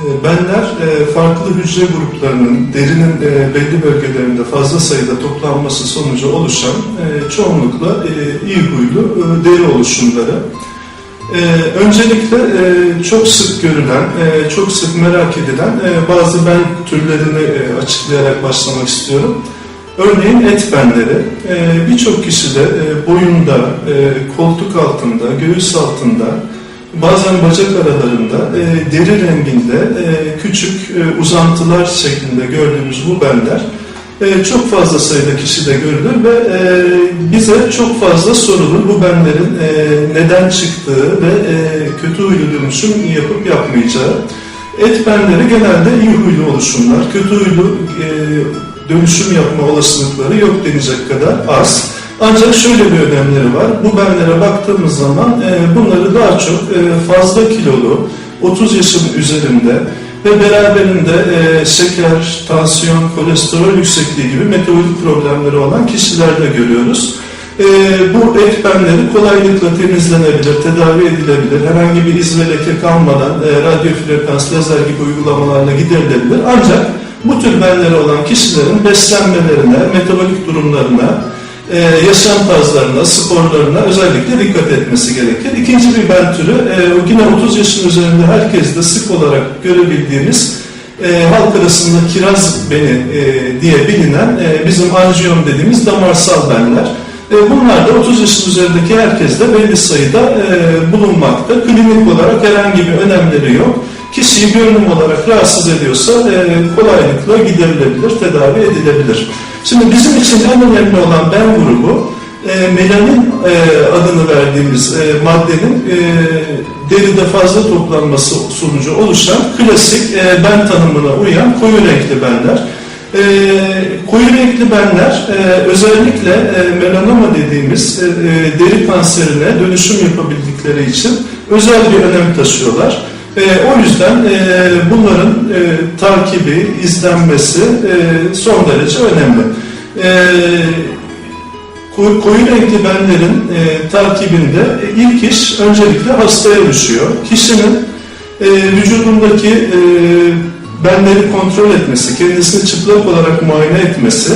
E, Benler e, farklı hücre gruplarının derinin e, belli bölgelerinde fazla sayıda toplanması sonucu oluşan çoğunlukla iyi huylu deri oluşumları. Öncelikle çok sık görülen, çok sık merak edilen bazı ben türlerini açıklayarak başlamak istiyorum. Örneğin et benleri birçok kişide e, boyunda, koltuk altında, göğüs altında, bazen bacak aralarında e, deri renginde e, küçük e, uzantılar şeklinde gördüğümüz bu benler e, çok fazla sayıda kişide görülür ve e, bize çok fazla sorulur bu benlerin e, neden çıktığı ve e, kötü huylu dönüşüm yapıp yapmayacağı. Et benleri genelde iyi huylu oluşumlar, kötü huylu e, dönüşüm yapma olasılıkları yok denecek kadar az. Ancak şöyle bir önemleri var. Bu benlere baktığımız zaman e, bunları daha çok e, fazla kilolu, 30 yaşın üzerinde ve beraberinde e, şeker, tansiyon, kolesterol yüksekliği gibi metabolik problemleri olan kişilerde görüyoruz. E, bu et benleri kolaylıkla temizlenebilir, tedavi edilebilir. Herhangi bir iz ve leke kalmadan e, radyo frekans, lazer gibi uygulamalarla giderilebilir. Ancak bu tür benleri olan kişilerin beslenmelerine, metabolik durumlarına, e, yaşam tarzlarına, sporlarına özellikle dikkat etmesi gerekir. İkinci bir bel türü, e, yine 30 yaşın üzerinde herkeste sık olarak görebildiğimiz e, halk arasında kiraz beni e, diye bilinen e, bizim anjiyom dediğimiz damarsal benler. E, bunlar da 30 yaşın üzerindeki herkeste belli sayıda e, bulunmakta. Klinik olarak herhangi bir önemleri yok. Kişiyi görünüm olarak rahatsız ediyorsa e, kolaylıkla giderilebilir, tedavi edilebilir. Şimdi bizim için en önemli olan ben grubu e, melanin e, adını verdiğimiz e, maddenin e, deride fazla toplanması sonucu oluşan klasik e, ben tanımına uyan koyu renkli benler. E, koyu renkli benler e, özellikle e, melanoma dediğimiz e, e, deri kanserine dönüşüm yapabildikleri için özel bir önem taşıyorlar. E, o yüzden e, bunların e, takibi, izlenmesi e, son derece önemli. E, koyu, koyu renkli benlerin e, takibinde e, ilk iş öncelikle hastaya düşüyor. Kişinin e, vücudundaki e, benleri kontrol etmesi, kendisini çıplak olarak muayene etmesi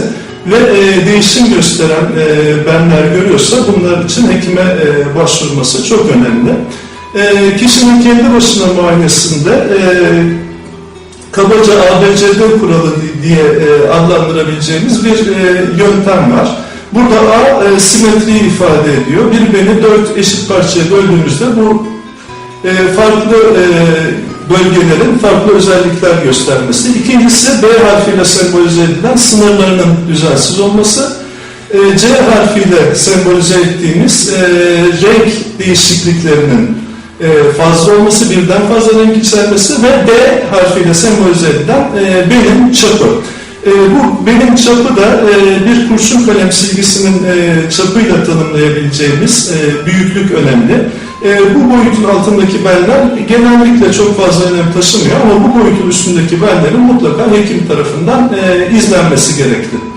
ve e, değişim gösteren e, benler görüyorsa bunlar için hekime e, başvurması çok önemli. E, kişinin kendi başına muayenesinde e, kabaca ABCD kuralı diye e, adlandırabileceğimiz bir e, yöntem var. Burada A e, simetriyi ifade ediyor. Bir beni dört eşit parçaya böldüğümüzde bu e, farklı e, bölgelerin farklı özellikler göstermesi. İkincisi B harfiyle sembolize edilen sınırlarının düzensiz olması. E, C harfiyle sembolize ettiğimiz e, renk değişikliklerinin e, fazla olması, birden fazla renk içermesi ve D harfiyle sembolize edilen e, benim çapı. E, bu benim çapı da e, bir kurşun kalem silgisinin e, çapıyla tanımlayabileceğimiz e, büyüklük önemli. E, bu boyutun altındaki benler genellikle çok fazla önem taşımıyor ama bu boyutun üstündeki benlerin mutlaka hekim tarafından e, izlenmesi gerekli.